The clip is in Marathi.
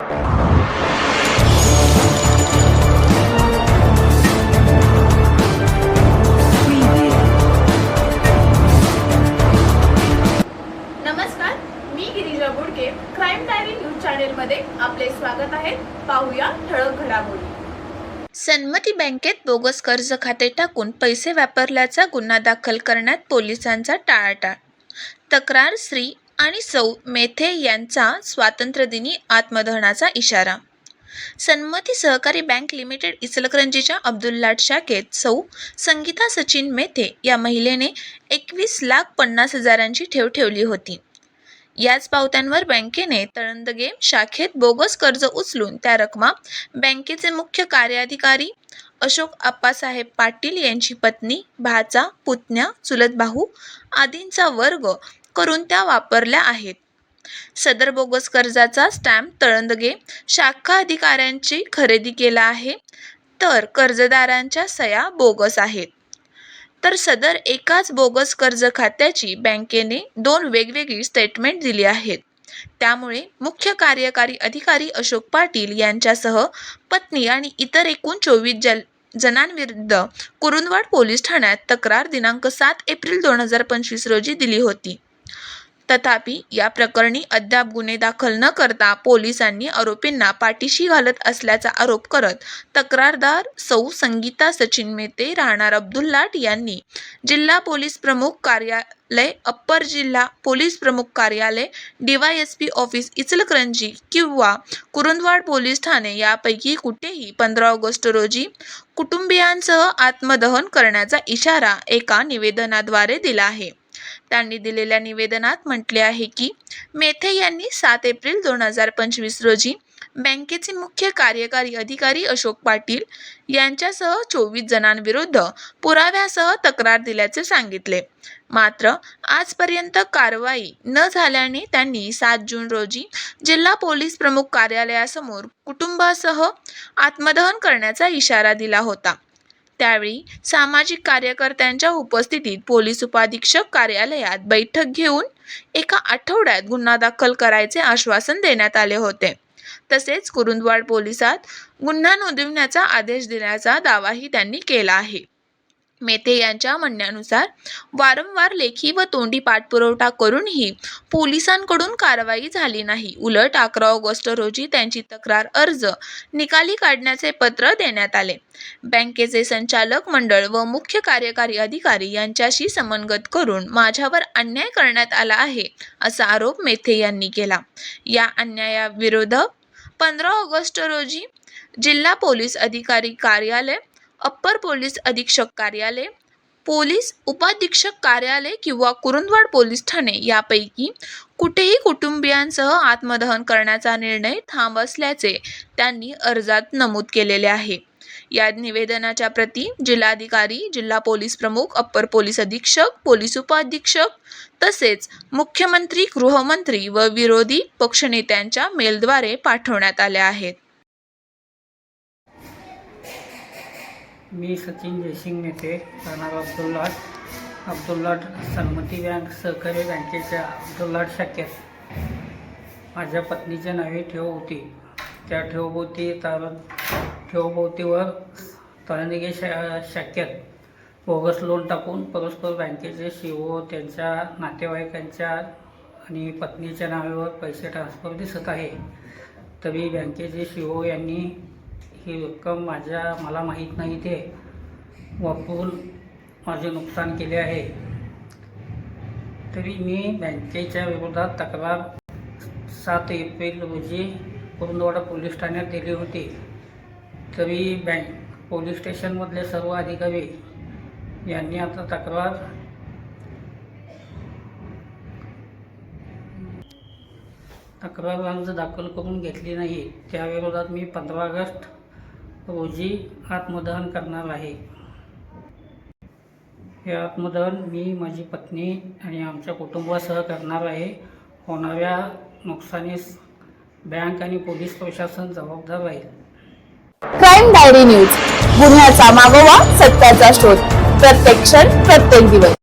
आपले स्वागत आहे. पाहूया ठळक घडामोडी. सन्मती बँकेत बोगस कर्ज खाते टाकून पैसे वापरल्याचा गुन्हा दाखल करण्यात पोलिसांचा टाळाटाळ. तक्रार श्री आणि सौ मेथे यांचा स्वातंत्र्यदिनी आत्मदहनाचा इशारा. सन्मती सहकारी बँक लिमिटेड इचलकरंजीच्या अब्दुल्लाट शाखेत सौ संगीता सचिन मेथे या महिलेने एकवीस लाख पन्नास हजारांची ठेव ठेवली होती. याच पावत्यांवर बँकेने तळंदगे शाखेत बोगस कर्ज उचलून त्या रकमा बँकेचे मुख्य कार्याधिकारी अशोक आप्पासाहेब पाटील यांची पत्नी भाचा पुतण्या चुलत भाऊ आदींचा वर्ग करून त्या वापरल्या आहेत. सदर बोगस कर्जाचा स्टॅम्प तळंदगे शाखा अधिकाऱ्यांची खरेदी केला आहे तर कर्जदारांच्या सया बोगस आहेत. तर सदर एकाच बोगस कर्ज खात्याची बँकेने दोन वेगवेगळी स्टेटमेंट दिली आहेत. त्यामुळे मुख्य कार्यकारी अधिकारी अशोक पाटील यांच्यासह पत्नी आणि इतर एकूण चोवीस जल जणांविरुद्ध कुरुंदवाड पोलीस ठाण्यात तक्रार दिनांक सात एप्रिल दोन हजार पंचवीस रोजी दिली होती. तथापि या प्रकरणी अद्याप गुन्हे दाखल न करता पोलिसांनी आरोपींना पाठीशी घालत असल्याचा आरोप करत तक्रारदार सौ संगीता सचिन मेते राहणार अब्दुल्लाट यांनी जिल्हा पोलीस प्रमुख कार्यालय अप्पर जिल्हा पोलीस प्रमुख कार्यालय डीवायएसपी ऑफिस इचलकरंजी किंवा कुरुंदवाड पोलीस ठाणे यापैकी कुठेही पंधरा ऑगस्ट रोजी कुटुंबियांसह आत्मदहन करण्याचा इशारा एका निवेदनाद्वारे दिला आहे. त्यांनी दिलेल्या निवेदनात म्हटले आहे की मेथे यांनी सात एप्रिल दोन हजार पंचवीस रोजी बँकेचे मुख्य कार्यकारी अधिकारी अशोक पाटील यांच्यासह चोवीस जणांविरुद्ध पुराव्यासह तक्रार दिल्याचे सांगितले. मात्र आजपर्यंत कारवाई न झाल्याने त्यांनी सात जून रोजी जिल्हा पोलीस प्रमुख कार्यालयासमोर कुटुंबासह आत्मदहन करण्याचा इशारा दिला होता. त्यावेळी सामाजिक कार्यकर्त्यांच्या उपस्थितीत पोलीस उपाधीक्षक कार्यालयात बैठक घेऊन एका आठवड्यात गुन्हा दाखल करायचे आश्वासन देण्यात आले होते. तसेच कुरुंदवाड पोलिसात गुन्हा नोंदविण्याचा आदेश दिल्याचा दावाही त्यांनी केला आहे. मेते यांच्या म्हणण्यानुसार वारंवार लेखी व तोंडी पाठपुरवठा करूनही पोलिसांकडून कारवाई झाली नाही. उलट अकरा ऑगस्ट रोजी त्यांची तक्रार अर्ज निकाली काढण्याचे पत्र देण्यात आले. बँकेचे संचालक मंडळ व मुख्य कार्यकारी अधिकारी यांच्याशी समन्गत करून माझ्यावर अन्याय करण्यात आला आहे असा आरोप मेथे यांनी केला. या अन्यायाविरोधात पंधरा ऑगस्ट रोजी जिल्हा पोलीस अधिकारी कार्यालय अप्पर पोलीस अधीक्षक कार्यालय पोलीस उपाधीक्षक कार्यालय किंवा कुरुंदवाड पोलीस ठाणे यापैकी कुठेही कुटुंबियांसह आत्मदहन करण्याचा निर्णय ठाम असल्याचे त्यांनी अर्जात नमूद केलेले आहे. या निवेदनाच्या प्रती जिल्हाधिकारी जिल्हा पोलीस प्रमुख अप्पर पोलीस अधीक्षक पोलीस उपाधीक्षक तसेच मुख्यमंत्री गृहमंत्री व विरोधी पक्षनेत्यांच्या मेलद्वारे पाठवण्यात आल्या आहेत. मी सचिन जयसिंग नेते राहणार अब्दुल्लाट अब्दुल्लाट सन्मती बँक सहकारी बँकेच्या अब्दुल्लाट शाखेत. माझ्या पत्नीच्या नावे ठेव होती. त्या ठेवभोवती तारण ठेवभोवतीवर तळणगे शा शाखेत बोगस लोन टाकून परस्पर बँकेचे सी ओ त्यांच्या नातेवाईकांच्या आणि पत्नीच्या नावेवर पैसे ट्रान्सफर दिसत आहे. तरी बँकेचे सी ओ यांनी ही रक्कम माझ्या मला माहीत नाही ते. वापरून माझे नुकसान केले आहे. तरी मी बँकेच्या विरोधात तक्रार सात एप्रिल रोजी कुरुंदवाडा पोलीस ठाण्यात दिली होती. तरी बँक पोलीस स्टेशनमधले सर्व अधिकारी यांनी आता तक्रार तक्रार अर्ज दाखल करून घेतली नाही. त्याविरोधात मी पंधरा ऑगस्ट रोजी आत्मदहन करणार आहे. हे आत्मदहन मी माझी पत्नी आणि आमच्या कुटुंबासह करणार आहे. होणाऱ्या नुकसानीस बँक आणि पोलीस प्रशासन जबाबदार राहील. Crime diary news. गुन्ह्याचा मागोवा सत्याचा शोध. प्रत्येक क्षण प्रत्येक दिवस.